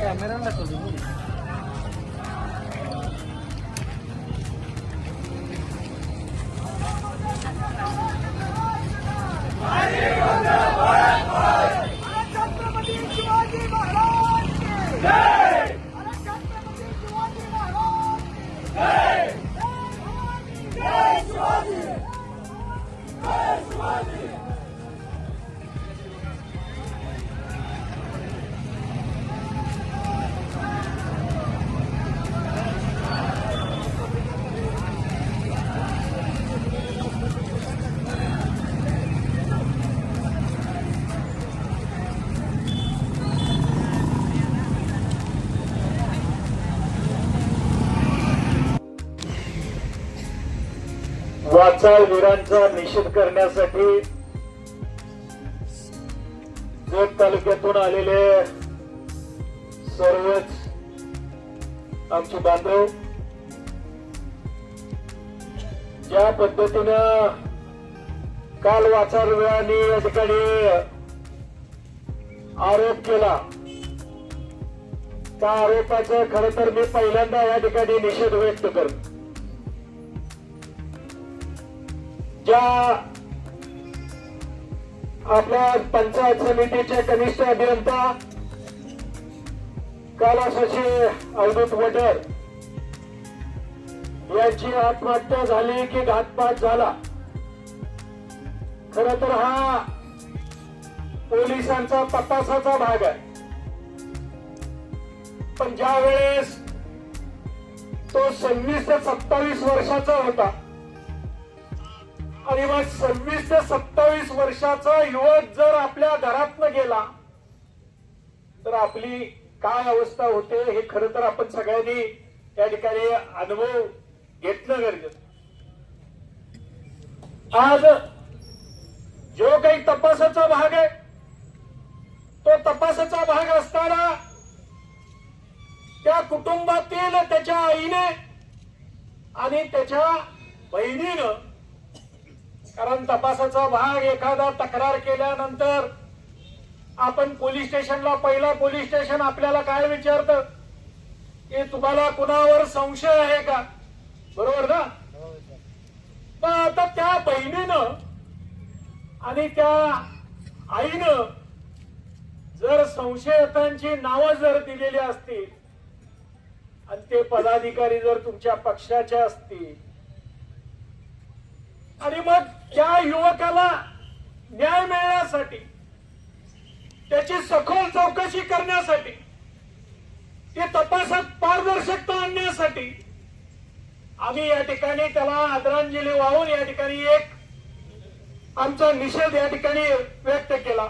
छत्रपती वाचाळ निषेध करण्यासाठी जोग तालुक्यातून आलेले सर्वच आमचे बांधव ज्या पद्धतीनं काल वाचाळ या ठिकाणी आरोप केला त्या आरोपाचं खर तर मी पहिल्यांदा या ठिकाणी निषेध व्यक्त करतो. ज्या आपल्या पंचायत समितीचे कनिष्ठ अभियंता कैलासाचे अवधूत वडर यांची आत्महत्या झाली की घातपात झाला. खर तर हा पोलिसांचा तपासाचा भाग आहे. पण ज्या वेळेस तो सव्वीस ते सत्तावीस वर्षाचा होता आणि मग सव्वीस ते सत्तावीस वर्षाचा युवक जर आपल्या घरातनं गेला तर आपली काय अवस्था होते हे खरं तर आपण सगळ्यांनी त्या ठिकाणी अनुभव घेतलं गरजेचं आज जो काही तपासाचा भाग आहे तो तपासाचा भाग असताना त्या कुटुंबातील त्याच्या आईने आणि त्याच्या बहिणीनं कारण तपासाचा भाग एखादा तक्रार केल्यानंतर आपण पोलीस स्टेशनला पहिला पोलीस स्टेशन आपल्याला काय विचारतं? की तुम्हाला कुणावर संशय आहे का? बरोबर ना? पण आता त्या बहिणीनं आणि त्या आईनं जर संशयितांची नावं जर दिलेली असतील आणि ते पदाधिकारी जर तुमच्या पक्षाचे असतील आणि मग त्या युवकाला न्याय मिळण्यासाठी त्याची सखोल चौकशी करण्यासाठी ते तपासात पारदर्शकता आणण्यासाठी आम्ही या ठिकाणी त्याला आदरांजली वाहून या ठिकाणी एक आमचा निषेध या ठिकाणी व्यक्त केला.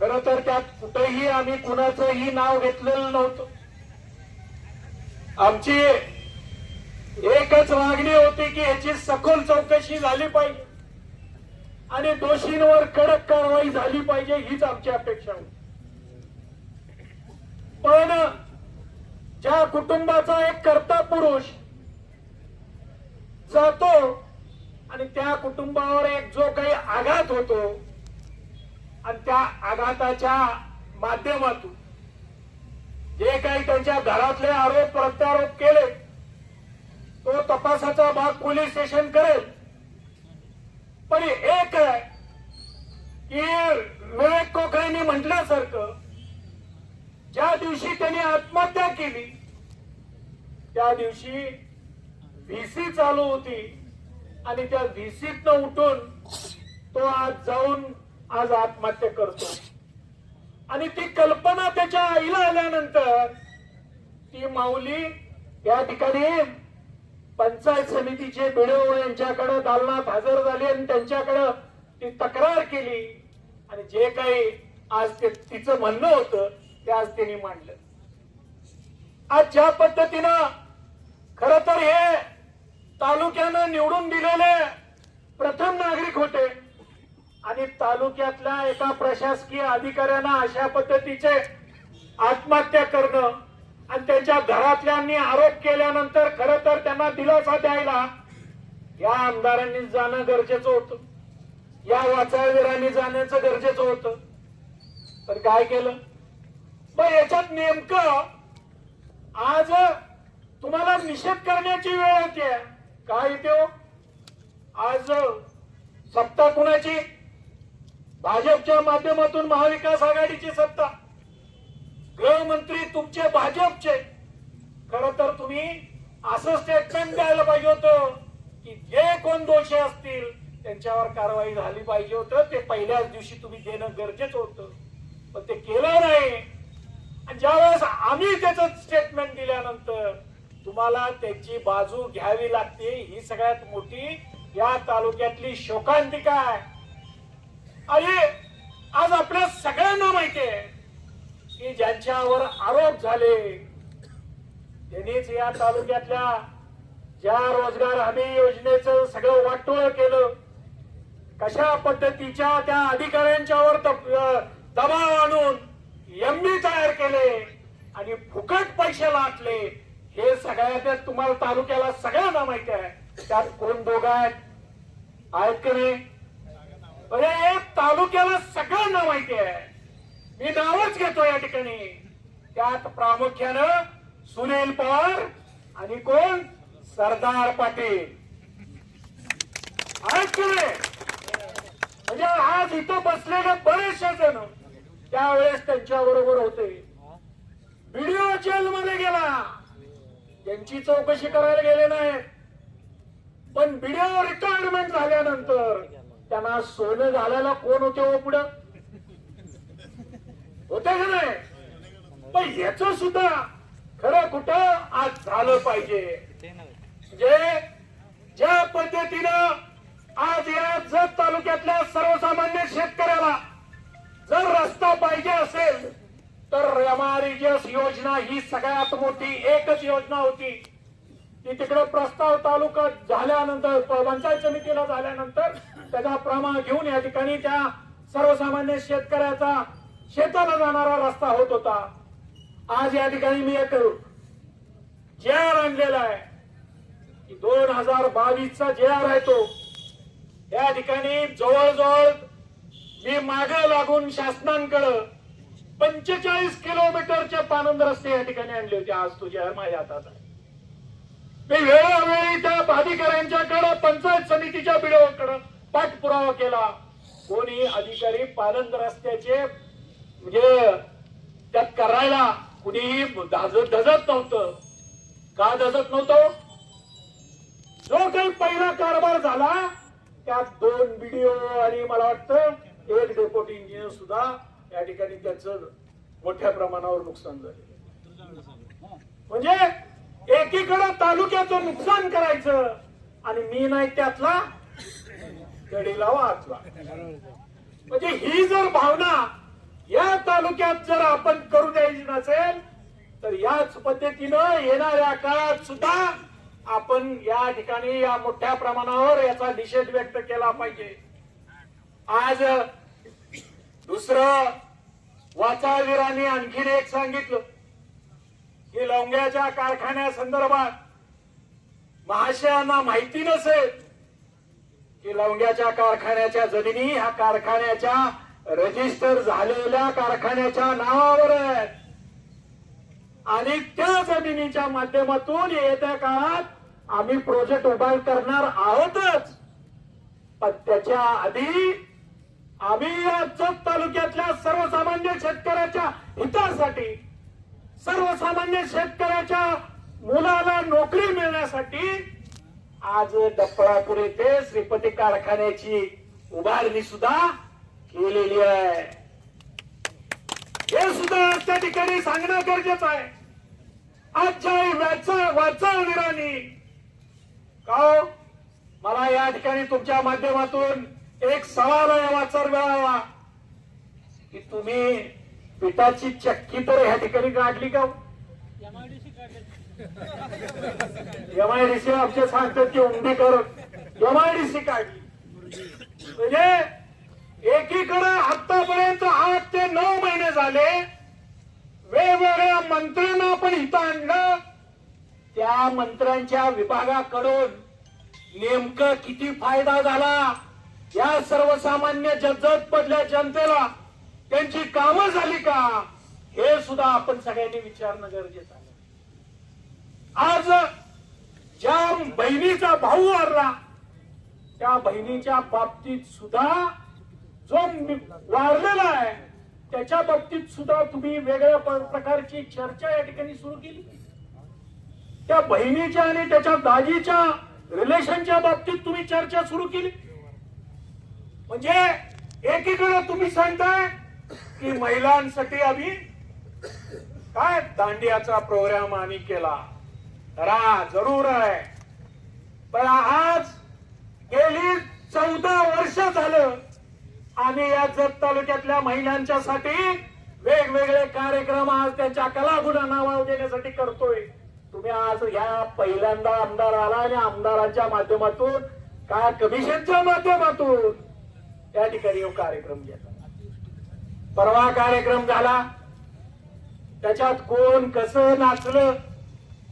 खर तर त्यात कुठेही आम्ही कुणाचंही नाव घेतलेलं नव्हतं. आमची एकच मागणी होती की याची सखोल चौकशी झाली पाहिजे. आणि दोषींवर कडक कारवाई झाली पाहिजे हीच आमची अपेक्षा होती पण ज्या कुटुंबाचा एक कर्ता पुरुष जातो आणि त्या कुटुंबावर एक जो काही आघात होतो आणि त्या आघाताच्या माध्यमातून जे काही त्यांच्या घरातले आरोप प्रत्यारोप केले तो तपासाचा भाग पोलीस स्टेशन करेल. पण एक आहे की विवेक कोकरेंनी म्हटल्यासारखं ज्या दिवशी त्यांनी आत्महत्या केली त्या दिवशी व्हीसी चालू होती आणि त्या व्हीसीत उठून तो आज जाऊन आज आत्महत्या करतो. आणि ती कल्पना त्याच्या आईला आल्यानंतर ती माऊली या ठिकाणी पंचायत समितीचे बिडो यांच्याकडे दालनात हजर झाली आणि त्यांच्याकडे ती तक्रार केली. आणि जे काही आज ते तिचं म्हणणं होतं ते आज त्यांनी मांडलं. आज ज्या पद्धतीनं खर तर हे तालुक्यानं निवडून दिलेले प्रथम नागरिक होते. आणि तालुक्यातल्या एका प्रशासकीय अधिकाऱ्यांना अशा पद्धतीचे आत्महत्या करणं आणि त्यांच्या घरातल्यांनी आरोप केल्यानंतर खर तर त्यांना दिलासा द्यायला या आमदारांनी जाणं गरजेचं होतं. या वाचाळवीरांनी जाण्याचं गरजेचं होतं. तर काय केलं? मग याच्यात नेमकं आज तुम्हाला निषेध करण्याची वेळ येते. काय येते हो? आज सत्ता कुणाची? भाजपच्या माध्यमातून महाविकास आघाडीची सत्ता. गृहमंत्री तुमचे भाजपचे. खर तर तुम्ही असं स्टेटमेंट द्यायला पाहिजे होत की जे कोण दोषी असतील त्यांच्यावर कारवाई झाली पाहिजे होत. ते पहिल्याच दिवशी तुम्ही देणं गरजेचं होतं. पण ते केलं नाही. आणि ज्यावेळेस आम्ही त्याचं स्टेटमेंट दिल्यानंतर तुम्हाला त्याची बाजू घ्यावी लागते. ही सगळ्यात मोठी या तालुक्यातली शोकांतिका आहे. अरे आज आपल्या सगळ्यांना माहिती आहे. की ज्यांच्यावर आरोप झाले त्यांनीच या तालुक्यातल्या ज्या रोजगार हमी योजनेचं सगळं वाटोळ केलं कशा पद्धतीच्या त्या अधिकाऱ्यांच्यावर दबाव आणून एमबी तयार केले आणि फुकट पैसे लाटले हे सगळ्या तुम्हाला तालुक्याला सगळ्यांना माहिती आहे. त्यात कोण दोघ आहेत? आहेत का नाही? अरे तालुक्याला सगळ्यांना माहिती आहे. मी नावच घेतो या ठिकाणी. त्यात प्रामुख्यानं सुनील पवार आणि कोण? सरदार पाटील. म्हणजे आज इथं बसलेले बरेचसे जण त्यावेळेस त्यांच्या बरोबर होते. व्हिडिओ जेलमध्ये गेला. त्यांची चौकशी करायला गेले नाही पण व्हिडिओ रिटायरमेंट झाल्यानंतर त्यांना सोनं घालायला कोण होते हो पुढं? होते का नाही? पण याच सुद्धा खरं कुठं आज झालं पाहिजे. म्हणजे ज्या पद्धतीनं आज या जत तालुक्यातल्या सर्वसामान्य शेतकऱ्याला जर रस्ता पाहिजे असेल तर एमआरईजीएस योजना ही सगळ्यात मोठी एकच योजना होती. ती तिकडे प्रस्ताव तालुका झाल्यानंतर पंचायत समितीला झाल्यानंतर त्याचा प्रमाण घेऊन या ठिकाणी त्या सर्वसामान्य शेतकऱ्याचा शेताला जाणारा रस्ता होत होता. आज या ठिकाणी मी एक जे आर आणलेला आहे. की दोन हजार बावीसचा जे आर आहे तो. या ठिकाणी जवळजवळ मी मागे लागून शासनांकडं पंचेचाळीस किलोमीटरचे पानंद रस्ते या ठिकाणी आणले होते. आज तुझ्या माझ्या हातात आहे. मी वेळोवेळी त्या प्राधिकाऱ्यांच्याकडं पंचायत समितीच्या बिडोकडं पाठपुरावा केला. कोणी अधिकारी पानंद रस्त्याचे म्हणजे त्यात करायला कुणीही धाजत धजत नव्हतं. का धजत नव्हतं? जो काही पहिला कारभार झाला त्यात दोन व्हिडिओ आणि मला वाटतं एक डेप्युटी इंजिनियर सुद्धा या ठिकाणी त्याचं मोठ्या प्रमाणावर नुकसान झालं. म्हणजे एकीकडे तालुक्याचं नुकसान करायचं आणि मी नाही त्यातला कडीला वाचला म्हणजे ही जर भावना या तालुक्यात जर आपण करू द्यायची नसेल तर याच पद्धतीनं येणाऱ्या काळात सुद्धा आपण या ठिकाणी या मोठ्या प्रमाणावर याचा निषेध व्यक्त केला पाहिजे. आज दुसरं वाचाळवीरांनी आणखीन एक सांगितलं की लवंग्याच्या कारखान्यासंदर्भात महाशयांना माहिती नसेल की लवंग्याच्या कारखान्याच्या जमिनी ह्या कारखान्याच्या रजिस्टर झालेल्या कारखान्याच्या नावावर आहेत आणि त्या जमिनीच्या माध्यमातून येत्या काळात आम्ही प्रोजेक्ट उभा करणार आहोतच. पण त्याच्या आधी आम्ही या जत तालुक्यातल्या सर्वसामान्य शेतकऱ्याच्या हितासाठी सर्वसामान्य शेतकऱ्याच्या मुलाला नोकरी मिळण्यासाठी आज डप्पळापूर येथे श्रीपती कारखान्याची उभारणी सुद्धा लिहिलेली आहे. हे सुद्धा त्या ठिकाणी सांगणं गरजेचं आहे. आजच्या वाचा वीरांनी का हो? मला या ठिकाणी तुमच्या माध्यमातून एक सवाल आहे वाचर मिळावा की तुम्ही पिठाची चक्की तर ह्या ठिकाणी काढली का हो? एमआयडीसी आमचे सांगतात की उंडी कर एमआयडीसी काढली. म्हणजे एकीकडे आतापर्यंत आठ ते नऊ महिने झाले वेगवेगळ्या मंत्र्यांना आपण इथं आणलं. त्या मंत्र्यांच्या विभागाकडून नेमकं किती फायदा झाला? या सर्वसामान्य जगजत पडल्या जनतेला त्यांची कामं झाली का? हे सुद्धा आपण सगळ्यांनी विचारणं गरजेचं आहे. आज ज्या बहिणीचा भाऊ हरला त्या बहिणीच्या बाबतीत सुद्धा जो मी- वारलेला आहे त्याच्या बाबतीत सुद्धा तुम्ही वेगळ्या प्रकारची चर्चा या ठिकाणी सुरू केली. त्या बहिणीच्या आणि त्याच्या दाजीच्या रिलेशनच्या बाबतीत तुम्ही चर्चा सुरू केली. म्हणजे एकीकडे तुम्ही सांगताय की महिलांसाठी आम्ही काय दांडियाचा प्रोग्राम आम्ही केला. रा जरूर आहे. पण आज गेली चौदा वर्ष झालं आम्ही या जत तालुक्यातल्या महिलांच्या साठी वेगवेगळे कार्यक्रम आज त्यांच्या कलागुणा नावा देण्यासाठी करतोय. तुम्ही आज ह्या पहिल्यांदा आमदार आला आणि आमदारांच्या माध्यमातून काय कमिशनच्या माध्यमातून त्या ठिकाणी कार्यक्रम घेतला. परवा कार्यक्रम झाला. त्याच्यात कोण कसं नाचलं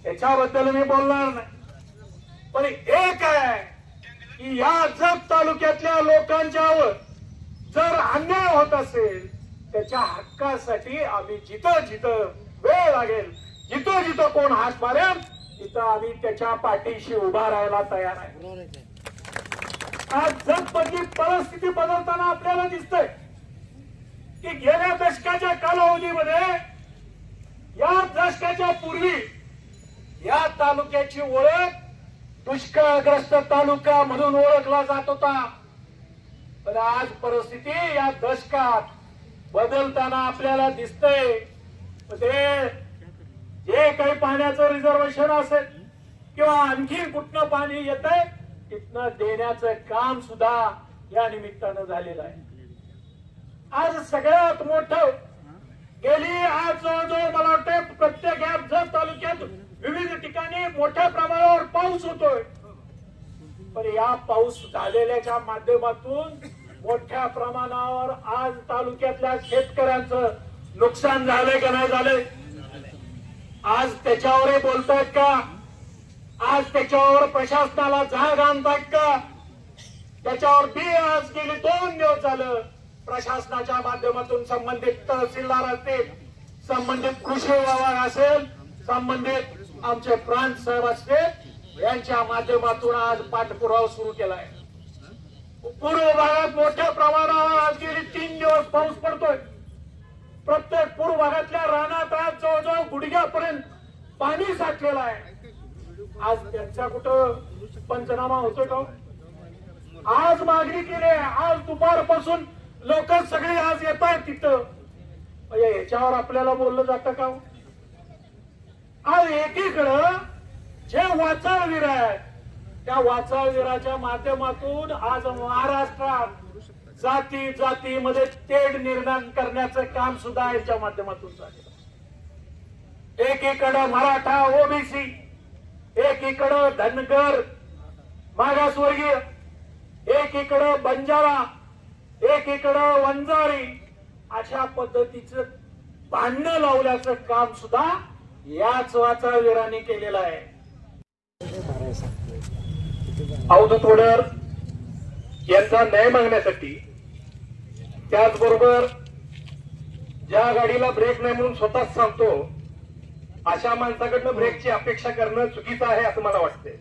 याच्याबद्दल मी बोलणार नाही. पण एक आहे की या जत तालुक्यातल्या लोकांच्यावर जर अन्याय होत असेल त्याच्या हक्कासाठी आम्ही जिथं जिथं वेळ लागेल जिथं जिथं कोण हात मारेल तिथं आम्ही त्याच्या पाठीशी उभा राहायला तयार आहे. आज जगमधली परिस्थिती बदलताना आपल्याला दिसतंय की गेल्या दशकाच्या कालावधीमध्ये या दशकाच्या पूर्वी या तालुक्याची ओळख दुष्काळग्रस्त तालुका म्हणून ओळखला जात होता. पण आज परिस्थिती या दशकात बदलताना आपल्याला दिसतंय. ते जे काही पाण्याचं रिझर्वेशन असेल किंवा आणखी कुठनं पाणी येत आहे तिथनं देण्याचं काम सुद्धा या निमित्तानं झालेलं आहे. आज सगळ्यात मोठं गेली आज जवळजवळ मला वाटतं प्रत्येक या जत तालुक्यात विविध ठिकाणी मोठ्या प्रमाणावर पाऊस होतोय पण या पाऊस झालेल्याच्या माध्यमातून मोठ्या प्रमाणावर आज तालुक्यातल्या शेतकऱ्यांचं नुकसान झालंय का नाही झालंय? आज त्याच्यावरही बोलतायत का? आज त्याच्यावर प्रशासनाला जाग आणतायत का? त्याच्यावर बी आज गेली दोन दिवस झालं प्रशासनाच्या माध्यमातून संबंधित तहसीलदार असतील संबंधित कृषी विभाग असेल संबंधित आमचे प्रांत साहेब असतील यांच्या माध्यमातून आज पाठपुरावा सुरू केलाय. पूर्व भागात मोठ्या प्रमाणावर आज गेली तीन दिवस पाऊस पडतोय. प्रत्येक पूर्व भागातल्या रानात आज जवळजवळ गुडघ्यापर्यंत पाणी साठलेलं आहे. आज त्यांचा कुठं पंचनामा होतोय का हो? आज मागणी केली आहे. आज दुपारपासून लोक सगळे आज येत आहेत तिथं. म्हणजे याच्यावर आपल्याला बोललं जातं का हो? आज एकीकडं जे वाचाळवीर आहे त्या वाचाळवीराच्या माध्यमातून आज महाराष्ट्रात जाती जातीमध्ये तेढ निर्माण करण्याचं काम सुद्धा याच्या माध्यमातून झालेलं एकीकडं मराठा ओबीसी एकीकडं धनगर मागासवर्गीय एकीकडं बंजारा एकीकडं वंजारी अशा पद्धतीचं भांडणं लावल्याचं काम सुद्धा याच वाचाळवीरांनी केलेलं आहे. अवधूत वडर यांचा न्याय मागण्यासाठी. त्याचबरोबर ज्या गाडीला ब्रेक नाही म्हणून स्वतःच सांगतो अशा माणसाकडनं ब्रेकची अपेक्षा करणं चुकीचं आहे असं मला वाटतंय.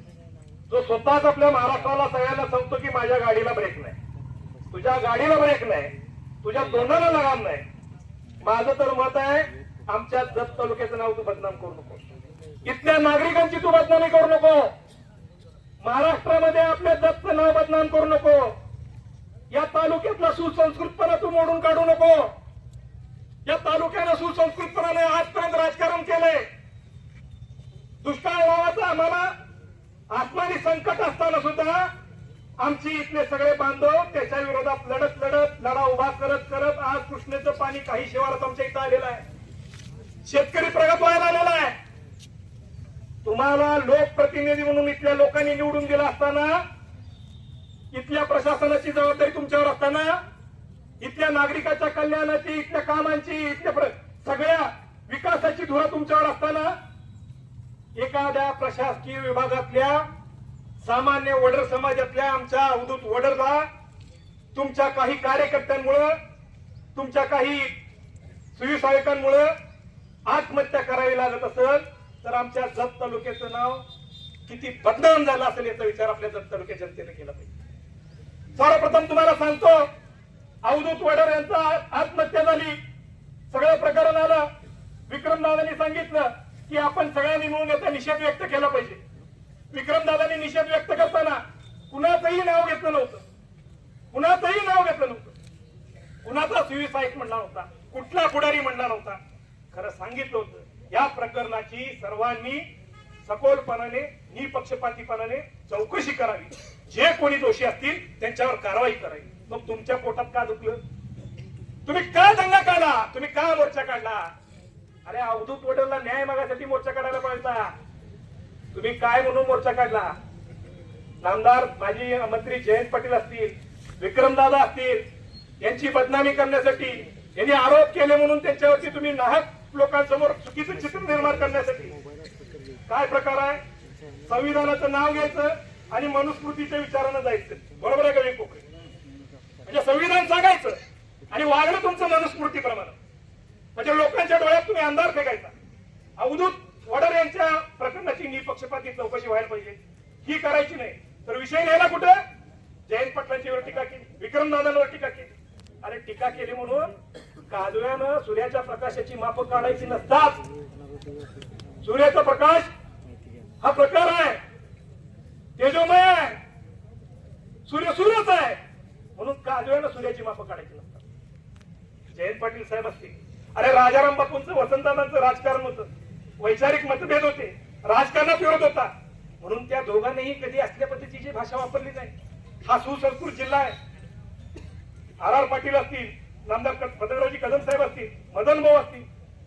जो स्वतःच आपल्या महाराष्ट्राला सगळ्यांना सांगतो की माझ्या गाडीला ब्रेक नाही. तुझ्या गाडीला ब्रेक नाही. तुझ्या तोंडाला लगाम नाही. माझं तर मत आहे आमच्या जत तालुक्याचं नाव तू बदनाम करू नको इथल्या नागरिकांची तू बदनामी करू नको. महाराष्ट्रामध्ये आपल्या जतचं नाव बदनाम करू नको. या तालुक्यातला सुसंस्कृतपणा तू मोडून काढू नको. या तालुक्यानं सुसंस्कृतपणाने आजपर्यंत राजकारण केलंय. दुष्काळ नावाचा आम्हाला आत्मानी संकट असताना सुद्धा आमची इथले सगळे बांधव त्याच्या विरोधात लढत लढत लढा उभा करत करत आज कृष्णेचं पाणी काही शिवारात आमच्या इथं आलेलं आहे. शेतकरी प्रगत व्हायला आलेला आहे. तुम्हाला लोकप्रतिनिधी म्हणून इथल्या लोकांनी निवडून दिला असताना इथल्या प्रशासनाची जबाबदारी तुमच्यावर असताना इथल्या नागरिकाच्या कल्याणाची इथल्या कामांची इथल्या प्र- सगळ्या विकासाची धुरा तुमच्यावर असताना एखाद्या प्रशासकीय विभागातल्या सामान्य वडर समाजातल्या आमच्या अवधूत वडरला तुमच्या काही कार्यकर्त्यांमुळं तुमच्या काही सुविसायकांमुळं आत्महत्या करावी लागत असत तर आमच्या जत तालुक्याचं नाव किती बदनाम झालं असेल याचा विचार आपल्या जत तालुक्या जनतेने केला पाहिजे. सर्वप्रथम तुम्हाला सांगतो अवधूत वडर यांचा आत्महत्या झाली. सगळं प्रकरण आलं. विक्रमदादांनी सांगितलं की आपण सगळ्यांनी मिळून याचा निषेध व्यक्त केला पाहिजे. विक्रमदादांनी निषेध व्यक्त करताना कुणाचंही नाव घेतलं नव्हतं. कुणाचंही नाव घेतलं नव्हतं. कुणाचा सुविसाईट म्हणला नव्हता. कुठला पुढारी म्हणला नव्हता. खरं सांगितलं होतं. या प्रकरणाची सर्वांनी सखोलपणाने निपक्षपातीपणाने चौकशी करावी. जे कोणी दोषी असतील त्यांच्यावर कारवाई करावी. मग तुमच्या पोटात का दुखलं? तुम्ही का दंगा काढला? तुम्ही का मोर्चा काढला? अरे अवधूत वडिलला न्याय मागासाठी मोर्चा काढायला पाहिजे. तुम्ही काय म्हणून मोर्चा काढला? नामदार माजी मंत्री जयंत पाटील असतील विक्रमदादा असतील यांची बदनामी करण्यासाठी यांनी आरोप केले म्हणून त्यांच्यावरती तुम्ही नाहक लोकांसमोर चुकीचं चित्र निर्माण करण्यासाठी. काय प्रकार आहे? संविधानाचं नाव घ्यायचं आणि मनुस्मृतीच्या विचारानं जायचं. बरोबर आहे का कोकरे म्हणजे संविधान सांगायचं आणि वागणं तुमचं मनुस्मृतीप्रमाणे म्हणजे लोकांच्या डोळ्यात तुम्ही अंधार फेकायचा. अवधूत वडर यांच्या प्रकरणाची निपक्षपाती चौकशी व्हायला पाहिजे. ही करायची नाही. तर विषय नेला कुठं? जयंत पाटलांच्यावर टीका केली. विक्रम दादांवर टीका केली. अरे टीका केली म्हणून काजव्यानं सूर्याच्या प्रकाशाची माप काढायची नसतात सूर्याचा प्रकाश हा प्रकार आहे. तेजोमय आहे. सूर्य सूर्यच आहे. म्हणून काजव्यानं सूर्याची माप काढायची नसतात. जयंत पाटील साहेब असतील अरे राजाराम बापूंचं वसंतदादांचं राजकारण होतं. वैचारिक मतभेद होते. राजकारणात विरोध होता. म्हणून त्या दोघांनीही कधी असल्या पद्धतीची भाषा वापरली नाही. हा सुसंस्कृत जिल्हा आहे. आर आर पाटील असतील नामदार क- कदम साहेब असतील मदन भाऊ असतील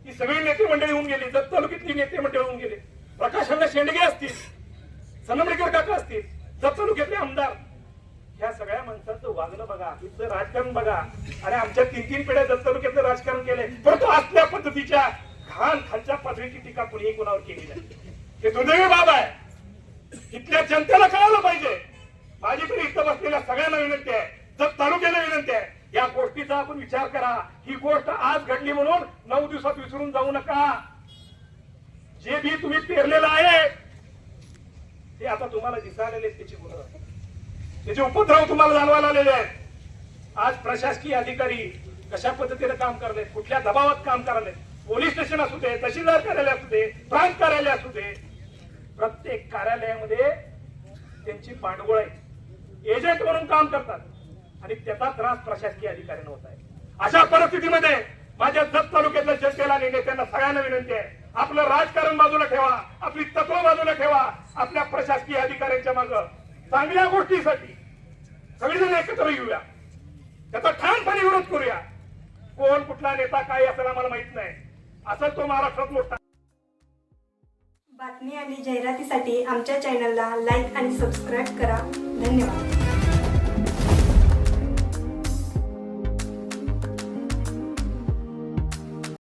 ही सगळी नेते मंडळी होऊन गेली जत तालुक्यातली नेते मंडळी होऊन गेले. प्रकाशांना शेंडगे असतील सनमडेकर काका असतील जत तालुक्यातले आमदार. ह्या सगळ्या माणसांचं वागणं बघा इथलं राजकारण बघा. आणि आमच्या तीन तीन पिढ्या जत तालुक्यातलं राजकारण केलंय. परंतु असल्या पद्धतीच्या घाण खालच्या पातळीची टीका कुणीही कोणावर केली नाही. हे दुर्दैवी बाब आहे. इथल्या जनतेला कळायला पाहिजे. माझी तरी इथं बसलेल्या सगळ्यांना विनंती आहे. जत तालुक्याला विनंती आहे. गोष्टीचा आपण विचार करा. ही गोष्ट आज घडली म्हणून नऊ दिवसात विसरून जाऊ नका. जे बी तुम्ही पेरलेलं आहे ते आता तुम्हाला दिसायला त्याची गुण त्याचे उपद्रव तुम्हाला जाणवायला आलेले आहेत. आज प्रशासकीय अधिकारी कशा पद्धतीने काम करले कुठल्या दबावात काम करायले पोलीस स्टेशन असू दे तहसीलदार कार्यालय असू दे प्रांत कार्यालय असू दे प्रत्येक कार्यालयामध्ये त्यांची पांडगोळ आहे. एजंट म्हणून काम करतात. आणि त्याचा त्रास प्रशासकीय अधिकाऱ्यांना होत आहे. अशा परिस्थितीमध्ये माझ्या जत तालुक्यातल्या जनतेला आणि नेत्यांना सगळ्यांना विनंती आहे आपलं राजकारण बाजूला ठेवा आपली तत्व बाजूला ठेवा आपल्या प्रशासकीय अधिकाऱ्यांच्या माग चांगल्या गोष्टीसाठी सगळेजण एकत्र येऊया. त्याचा ठामपणे विरोध करूया. कोण कुठला नेता काय असेल आम्हाला माहीत नाही. असं तो महाराष्ट्रात मोठा बातमी आणि जाहिरातीसाठी आमच्या चॅनलला लाईक आणि सबस्क्राईब करा. धन्यवाद.